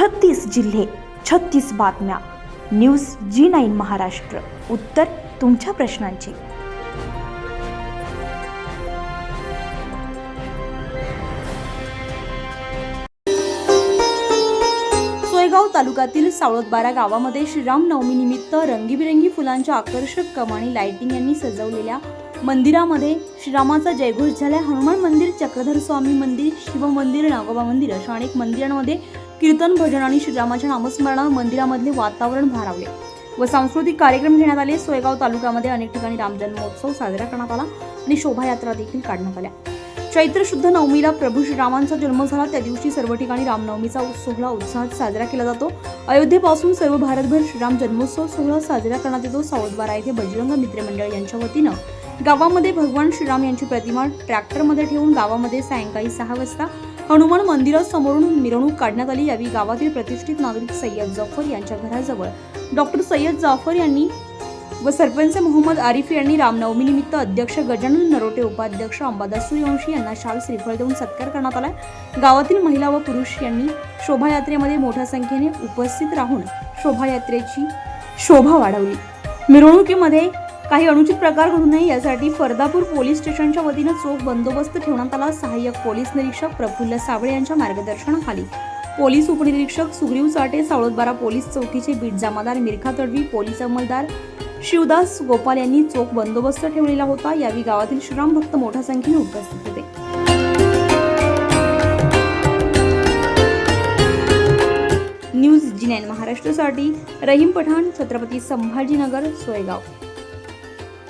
छत्तीस जिल्हे छत्तीस बातम्या. News G nine Maharashtra. उत्तर तुमच्या प्रश्नांची. सोयगाव तालुक्यातील सावळतबारा गावामध्ये श्रीराम नवमी निमित्त रंगीबिरंगी फुलांच्या आकर्षक कमानी लाइटिंग यांनी सजवलेल्या मंदिरामध्ये श्रीरामाचा जयघोष झाला हनुमान मंदिर चक्रधर स्वामी मंदिर शिव मंदिर नागोबा मंदिर अशा अनेक मंदिरांमध्ये कीर्तन भजन आणि श्रीरामाच्या नामस्मरणानं मंदिरामधले वातावरण भारावले व सांस्कृतिक कार्यक्रम घेण्यात आले. सोयगाव तालुक्यामध्ये अनेक ठिकाणी रामजन्मोत्सव साजरा करण्यात आला आणि शोभायात्रा देखील काढण्यात आल्या. चैत्र शुद्ध नवमीला प्रभू श्रीरामांचा जन्म झाला. त्या दिवशी सर्व ठिकाणी रामनवमीचा सोहळा उत्साहात साजरा केला जातो. अयोध्येपासून सर्व भारतभर श्रीराम जन्मोत्सव सोहळा साजरा करण्यात येतो. सावळतबारा येथे बजरंग मित्र मंडळ यांच्या वतीनं गावामध्ये भगवान श्रीराम यांची प्रतिमा ट्रॅक्टरमध्ये ठेवून गावामध्ये सायंकाळी सहा वाजता हनुमान मंदिरासमोरून मिरवणूक काढण्यात आली. यावेळी गावातील प्रतिष्ठित नागरिक सय्यद जाफर यांच्या घराजवळ डॉक्टर सय्यद जाफर यांनी व सरपंच मोहम्मद आरिफ यांनी रामनवमीनिमित्त अध्यक्ष गजानन नरोटे उपाध्यक्ष अंबादास सूर्यवंशी यांना शाल श्रीफळ देऊन सत्कार करण्यात आला गावातील महिला व पुरुष यांनी शोभायात्रेमध्ये मोठ्या संख्येने उपस्थित राहून शोभायात्रेची शोभा वाढवली. मिरवणुकीमध्ये काही अनुचित प्रकार घडू नये यासाठी फरदापूर पोलीस स्टेशनच्या वतीनं चोख बंदोबस्त ठेवण्यात आला. सहाय्यक पोलीस निरीक्षक प्रफुल्ल साबळे यांच्या मार्गदर्शनाखाली. पोलीस उपनिरीक्षक सुग्रीव चाटे सावळदबारा पोलीस चौकीचे बीट जामादार मिरखा तडवी पोलीस अंमलदार शिवदास गोपाल यांनी चोख बंदोबस्त ठेवलेला होता. यावेळी गावातील श्रीराम भक्त मोठ्या संख्येने उपस्थित होते. न्यूज जी नाईन महाराष्ट्रासाठी. रहीम पठाण छत्रपती संभाजीनगर सोयगाव.